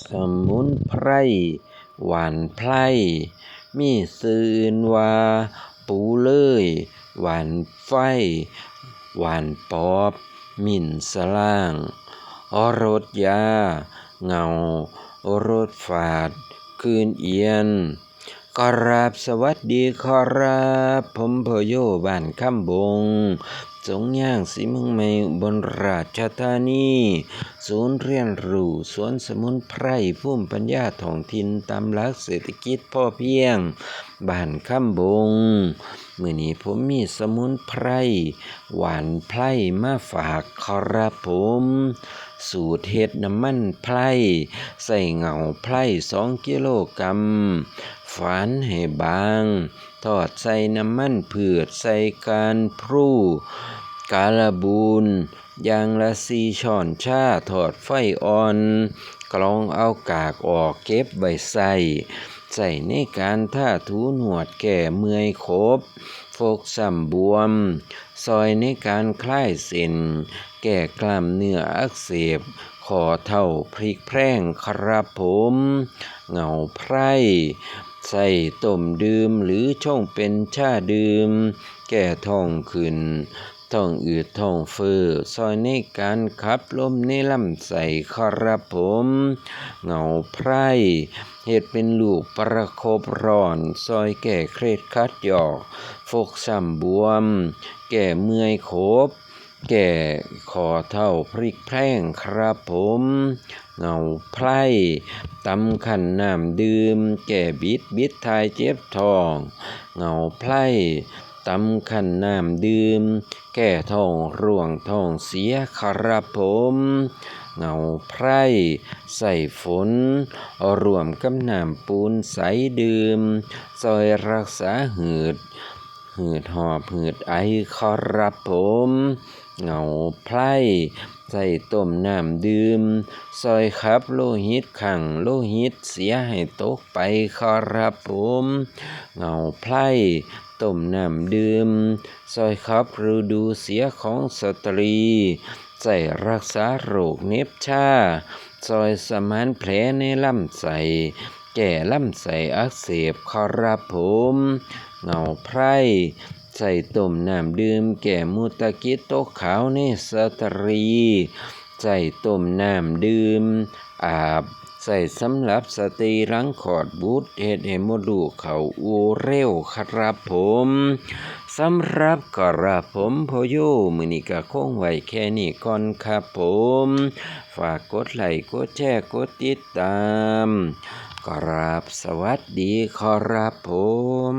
สมุนไพรหวานไพรมีซื่ออื่นว่า ปูเลย หวานไฟ หวานปอบ มิ้นสร้างอรสยา เงารสฝาด คืนเอียนกราบสวัสดีขอรับ ผมพโยบ้านคำบง จงย่างสีเมืองใหม่บนราชธานีศูนย์เรียนรู้สวนสมุนไพรภูมิปัญญาท้องถิ่นตามหลักเศรษฐกิจพ่อเพียงบ้านคำบงมื้อนี้ผมมีสมุนไพรหวานไพรมาฝากขอรับผม สูตรเฮ็ดน้ำมันไพรใส่เหงาไพรสองกิโลกรัมฝานให้บาง ทอดใส่น้ำมันพืชใส่การพรูกาลบูนยางละสี่ช้อนชาทอดไฟอ่อน กรองเอากากออกเก็บไว้ใส่ใส่ในการท่าถูหนวดแก่เมื่อยครบโฟกซ้ำบวม ซอยในการคลายเส้นแก้กล้ามเนื้ออักเสบขอเท่าพริกแพร่งครับผม เหงาไพร ใส่ต้มดื่มหรือช่องเป็นชาดื่ม แก้ท้องขึ้นท้องอืดท้องเฟ้อซอยในการขับลมในลำไส้ครับผม เหงาไพรเฮ็ดเป็นลูกประคบร้อน ซอยแก้เคล็ดคัดหยอก ฟกช้ำบวม แก้เมื่อยคบ แก่ขอเท่าพริกแพร่งครับผมเหงาไพรตำขันน้ำดื่ม แก่บิดบิดทายเจ็บทองเหงาไพรตำขันน้ำดื่ม แก้ท้องร่วงท้องเสียครับผมเหงาไพรใส่ฝน รวมกับน้ำปูนใสดื่มซอยรักษาหืด หืดหอบหืดไอครับผมเหงาไพรใส่ต้มน้ำดื่ม ซอยขับโลหิตขังโลหิตเสียให้ตกไปครับผมเหงาไพรต้มน้ำดื่ม ซอยขับฤดูเสียของสตรี ใส่รักษาโรคเน็บชา ซอยสมานแผลในลำไส้แก้ลำไส้อักเสบครับผม เหงาไพรใส่ต้มน้ำดื่มแก้มูตะกิดตขาวในสตรี ใส่ต้มน้ำดื่ม อาบ ใส่สำหรับสตรีหลังคลอดบุตรเฮ็ดให้มดูเขาอูเร็วครับผมสำหรับกระผมพโยมือนี้ก็คงไว้แค่นี้ก่อนครับผม ฝากกดไลค์กดแชร์กดติดตามกราบสวัสดีครับผม